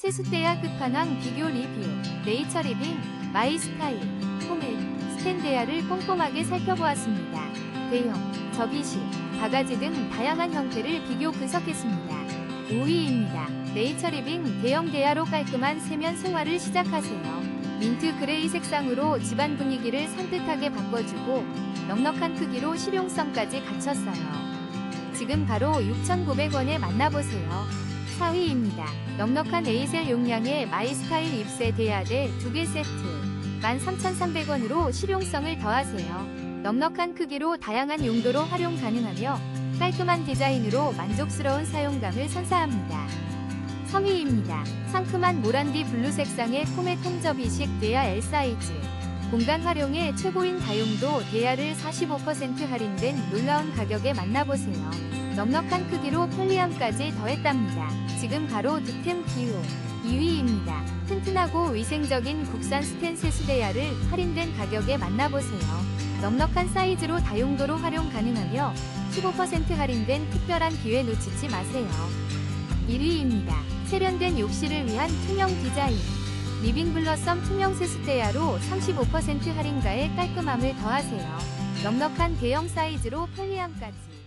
세숫대야 끝판왕 비교 리뷰 네이처 리빙 마이 스타일 포맷 스탠데야를 꼼꼼하게 살펴보았습니다. 대형, 접이식, 바가지 등 다양한 형태를 비교 분석했습니다. 5위입니다. 네이처 리빙 대형 대야로 깔끔한 세면 생활을 시작하세요. 민트 그레이 색상으로 집안 분위기를 산뜻하게 바꿔주고 넉넉한 크기로 실용성까지 갖췄어요. 지금 바로 6,900원에 만나보세요. 4위입니다. 넉넉한 에이셀 용량의 마이스타일 입새 대야대 2개 세트 13,300원으로 실용성을 더하세요. 넉넉한 크기로 다양한 용도로 활용 가능하며 깔끔한 디자인으로 만족스러운 사용감을 선사합니다. 3위입니다. 상큼한 모란디 블루 색상의 코메 통접이식 대야 L 사이즈 공간 활용의 최고인 다용도 대야를 45% 할인된 놀라운 가격에 만나보세요. 넉넉한 크기로 편리함까지 더했답니다. 지금 바로 득템 기호 2위입니다. 튼튼하고 위생적인 국산 스텐 세수대야를 할인된 가격에 만나보세요. 넉넉한 사이즈로 다용도로 활용 가능하며 15% 할인된 특별한 기회 놓치지 마세요. 1위입니다. 세련된 욕실을 위한 투명 디자인. 리빙 블러썸 투명 세수대야로 35% 할인가에 깔끔함을 더하세요. 넉넉한 대형 사이즈로 편리함까지.